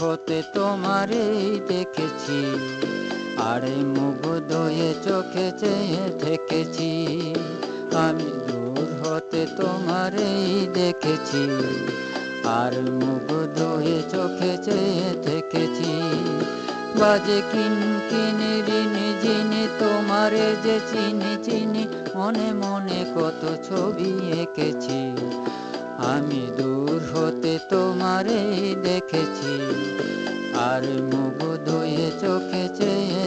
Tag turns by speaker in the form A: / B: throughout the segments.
A: হতে তোমারই দেখেছি। আরে মুগ্ধ হয়ে চোখে চেয়ে থেকেছি। আমি দূর হতে তোমারই দেখেছি। আর মুগ্ধ হয়ে চোখে চেয়ে থেকেছি। বাজে কিন কিনে ঋণে জিনে তোমারে যে চিনি চিনি, মনে মনে কত ছবি এঁকেছি। আমি দূর হতে তোমারে দেখেছি, আর মুখ ধুয়ে চোখে চেয়ে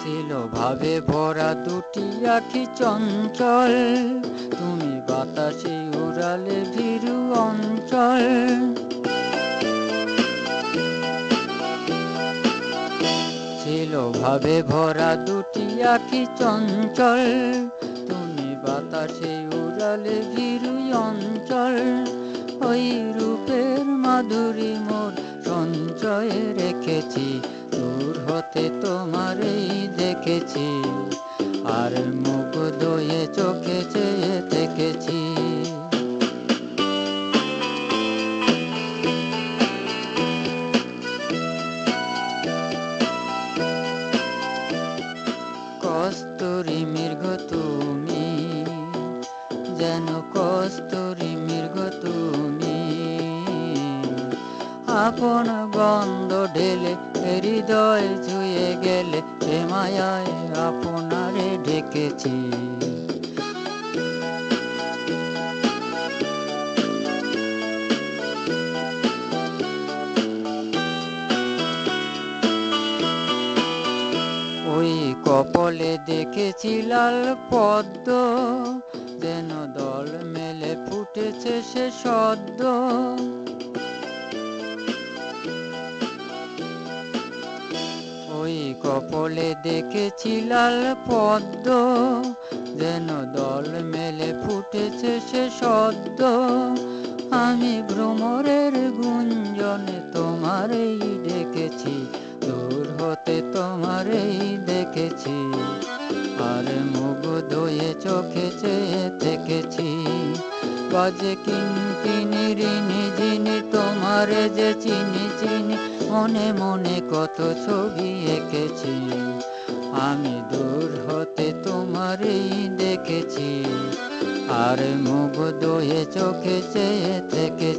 A: ছিল ভাবে ভরা দুটি আখি চঞ্চল, তুমি বাতাসে উড়ালে ভীরু অঞ্চল। ভাবে ভরা দুটি আখি চঞ্চল। তুমি বাতাসে উড়ালে ভীরু অঞ্চল। ওই রূপের মাধুরী মোর সঞ্চয়ে রেখেছি। দূর হতে তোমারই দেখেছি। আর মুখ দয়ে চোখে কস্তুরি মৃগ তুমি, যেন কস্তুরি মৃগ তুমি। আপন গন্ধ ঢেলে হৃদয় ছুঁয়ে গেলে মায়ায় আপনারে ঢেকেছি। কপলে দেখেছি লাল পদ্ম। যেন দল মেলে ফুটেছে সে সদ্য। ওই কপলে দেখেছি লাল পদ্ম। যেন দল মেলে ফুটেছে সে সদ্য। আমি ভ্রমরের গুঞ্জনে তোমারই ডেকেছি। দূর হতে তোমারই দেখেছি, আর মুগ দয়ে চোখে চেয়ে থেকেছি বাজে কিন কিনি ঋণি যিনি তোমারে যে চিনি চিনি, মনে মনে কত ছবি এঁকেছি। আমি দূর হতে তোমারই দেখেছি, আর মুগ দয়ে চোখে চেয়ে থেকে